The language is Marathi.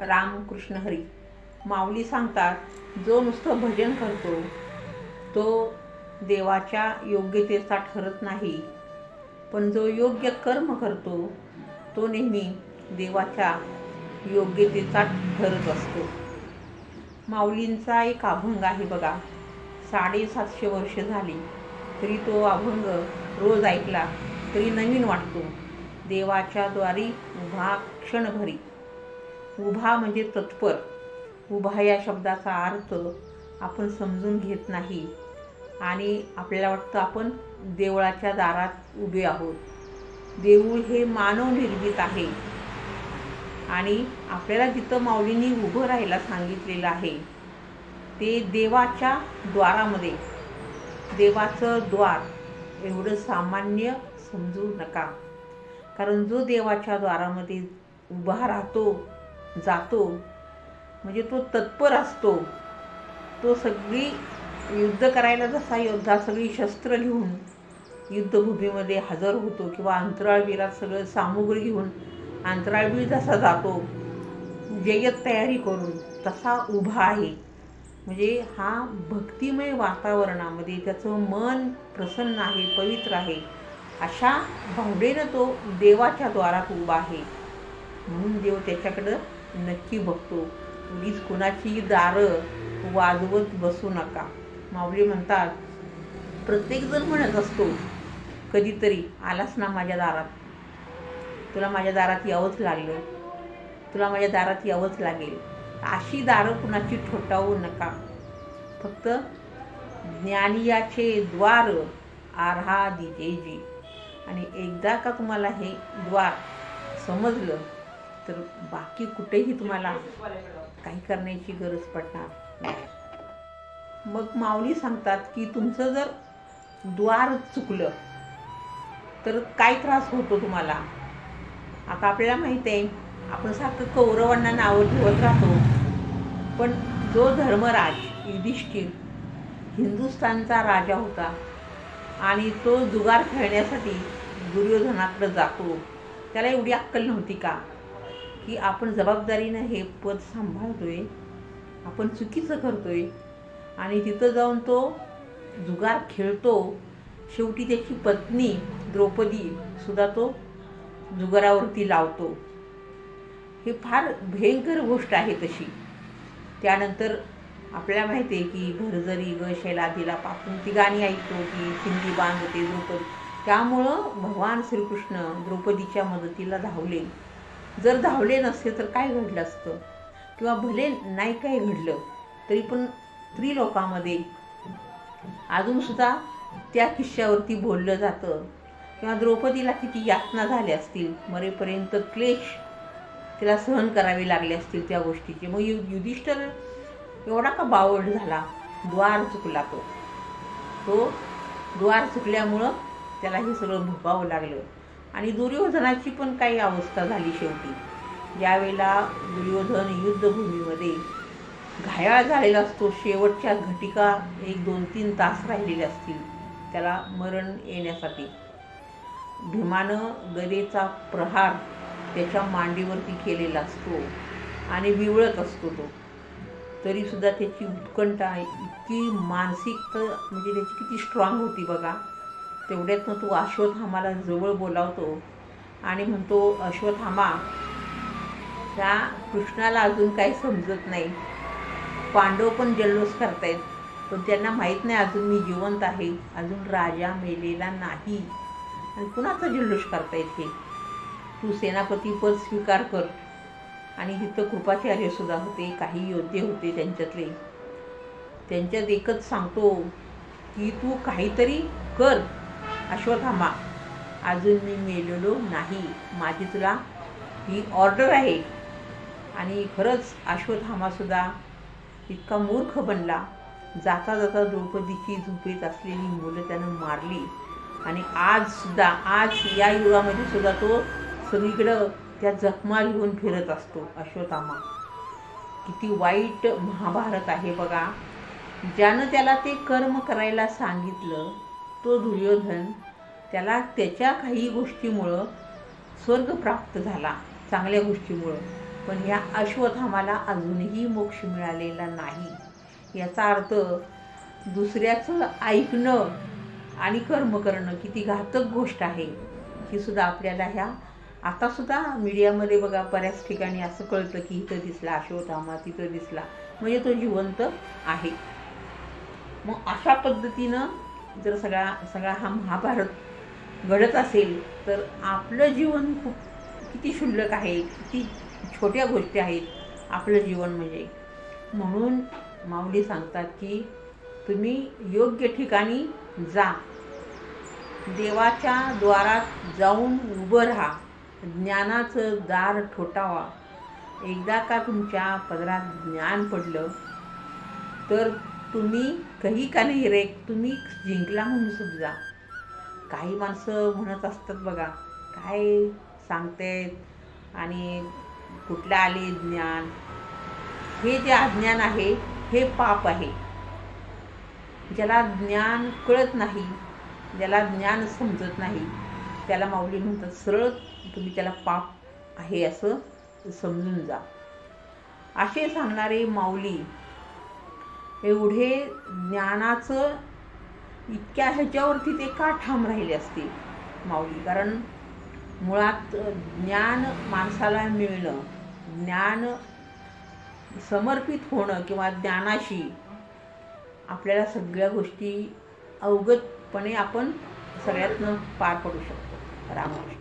रामकृष्ण हरी. माऊली सांगतात जो नुसतं भजन करतो तो देवाच्या योग्यतेचा ठरत नाही. पण जो योग्य कर्म करतो तो नेहमी देवाच्या योग्यतेचा ठरत असतो. माऊलींचा एक अभंग आहे बघा. साडेसातशे वर्ष झाली तरी तो अभंग रोज ऐकला तरी नवीन वाटतो. देवाच्या द्वारी उभा क्षणभरी. उभा म्हणजे तत्पर. उभा या शब्दाचा अर्थ आपण समजून घेत नाही. आणि आपल्याला वाटतं आपण देवळाच्या दारात उभे आहोत. देऊळ हे मानव निर्मित आहे. आणि आपल्याला जिथं माऊलींनी उभं राहायला सांगितलेलं आहे ते देवाच्या द्वारामध्ये. देवाचं द्वार एवढं सामान्य समजू नका. कारण जो देवाच्या द्वारामध्ये उभा राहतो जातो. म्हणजे तो तत्पर असतो. तो सगळी युद्ध करायला जसा योद्धा सगळी शस्त्र घेऊन युद्धभूमीमध्ये हजर होतो किंवा अंतराळवीरात सगळं सामुग्री घेऊन अंतराळवीर जसा जातो जय्यत तयारी करून तसा उभा आहे. म्हणजे हा भक्तिमय वातावरणामध्ये त्याचं मन प्रसन्न आहे पवित्र आहे. अशा भावनेनं तो देवाच्या द्वारात उभा आहे. म्हणून देव त्याच्याकडं नक्की बघतो. उगीच कुणाची दारं वाजवत बसू नका. माऊली म्हणतात प्रत्येकजण म्हणत असतो कधीतरी आलास ना माझ्या दारात. तुला माझ्या दारात यावंच लागलं. तुला माझ्या दारात यावंच लागेल. अशी दारं कुणाची ठोठावू नका. फक्त ज्ञानियाचे द्वार आर्हा दिजेजी आणि एकदा का तुम्हाला हे द्वार समजलं तर बाकी कुठेही तुम्हाला काही करण्याची गरज पडणार मग माऊली सांगतात की तुमचं जर द्वार चुकलं तर काय त्रास होतो तुम्हाला? आता आपल्याला माहीत आहे आपण सारखं कौरवांना नावं ठेवत राहतो पण जो धर्मराज युधिष्ठिर हिंदुस्थानचा राजा होता आणि तो जुगार खेळण्यासाठी दुर्योधनाकडे जातो त्याला एवढी अक्कल नव्हती का? की आपण जबाबदारीनं हे पद सांभाळतोय आपण चुकीचं करतोय आणि तिथं जाऊन तो जुगार खेळतो शेवटी त्याची पत्नी द्रौपदी सुद्धा तो जुगारावरती लावतो. हे फार भयंकर गोष्ट आहे तशी. त्यानंतर आपल्याला माहिती आहे की भरजरी ग शैलादीला पासून ती गाणी ऐकतो की सिंधी बांधते द्रौपदी. त्यामुळं भगवान श्रीकृष्ण द्रौपदीच्या मदतीला धावले. जर धावले नसते तर काय घडलं असतं? किंवा भले नाही काय घडलं तरी पण स्त्रीलोकामध्ये अजूनसुद्धा त्या किस्स्यावरती बोललं जातं. किंवा द्रौपदीला किती यातना झाल्या असतील मरेपर्यंत क्लेश तिला सहन करावे लागले असतील त्या गोष्टीचे. मग यु युधिष्ठर एवढा का बावळ झाला? द्वार चुकला तो. तो द्वार चुकल्यामुळं त्याला हे सगळं भोगावं लागलं. आणि दुर्योधनाची पण काही अवस्था झाली शेवटी. ज्यावेळेला दुर्योधन युद्धभूमीमध्ये घायाळ झालेला असतो शेवटच्या घटिका एक दोन तीन तास राहिलेले असतील त्याला मरण येण्यासाठी. भीमानं गदेचा प्रहार त्याच्या मांडीवरती केलेला असतो आणि विवळत असतो तो. तरीसुद्धा त्याची उत्कंठा इतकी मानसिक म्हणजे त्याची किती स्ट्रॉंग होती बघा. तेवढ्यात मग तो अश्वत्थामाला जवळ बोलावतो. आणि म्हणतो अश्वथामा त्या कृष्णाला अजून काही समजत नाही. पांडव पण जल्लोष करतायत पण त्यांना माहीत नाही अजून मी जिवंत आहे. अजून राजा मेलेला नाही. आणि कुणाचा जल्लोष करतायत हे? तू सेनापती पद स्वीकार कर. आणि तिथं कृपाचार्यसुद्धा होते काही योद्धे होते त्यांच्यातले. त्यांच्यात एकच सांगतो की तू काहीतरी कर. अश्वथामा अजून मी मेलेलो नाही. माझी तुला ही ऑर्डर आहे. आणि खरंच अश्वथामासुद्धा इतका मूर्ख बनला. जाता जाता द्रौपदीची झोपेत असलेली मुलं त्यानं मारली. आणि आजसुद्धा आज या युगामध्ये सुद्धा तो सगळीकडं त्या जखमा घेऊन फिरत असतो अश्वथामा किती वाईट महाभारत आहे बघा. ज्यानं त्याला ते कर्म करायला सांगितलं तो दुर्योधन त्याला त्याच्या काही गोष्टीमुळं स्वर्ग प्राप्त झाला चांगल्या गोष्टीमुळं. पण ह्या अश्वथामाला अजूनही मोक्ष मिळालेला नाही. याचा अर्थ दुसऱ्याचं ऐकणं आणि कर्म करणं किती घातक गोष्ट आहे ही सुद्धा आपल्याला ह्या आतासुद्धा मीडियामध्ये बघा बऱ्याच ठिकाणी असं कळतं की इथं दिसला अश्वथामा तिथं दिसला. म्हणजे तो जिवंत आहे. मग अशा पद्धतीनं जर सगळा सगळा हा महाभारत घडत असेल तर आपलं जीवन खूप किती क्षुल्लक आहे किती छोट्या गोष्टी आहेत आपलं जीवन म्हणजे. म्हणून माऊली सांगतात की तुम्ही योग्य ठिकाणी जा. देवाच्या द्वारात जाऊन उभं राहा. ज्ञानाचं दार ठोठावा. एकदा का तुमच्या पदरात ज्ञान पडलं तर तुम्ही काही का नाही रे? तुम्ही जिंकला म्हणून समजा काही माणसं म्हणत असतात बघा काय सांगतायत आणि कुठलं आले ज्ञान? हे जे अज्ञान आहे हे पाप आहे. ज्याला ज्ञान कळत नाही ज्याला ज्ञान समजत नाही त्याला माऊली म्हणतात सरळ तुम्ही त्याला पाप आहे असं समजून जा. असे सांगणारे माऊली एवढे ज्ञानाचं इतक्या ह्याच्यावरती ते का ठाम राहिले असते माऊली? कारण मुळात ज्ञान माणसाला मिळणं ज्ञान समर्पित होणं किंवा ज्ञानाशी आपल्याला सगळ्या गोष्टी अवगतपणे आपण सगळ्यातनं पार पडू शकतो. रामकृष्ण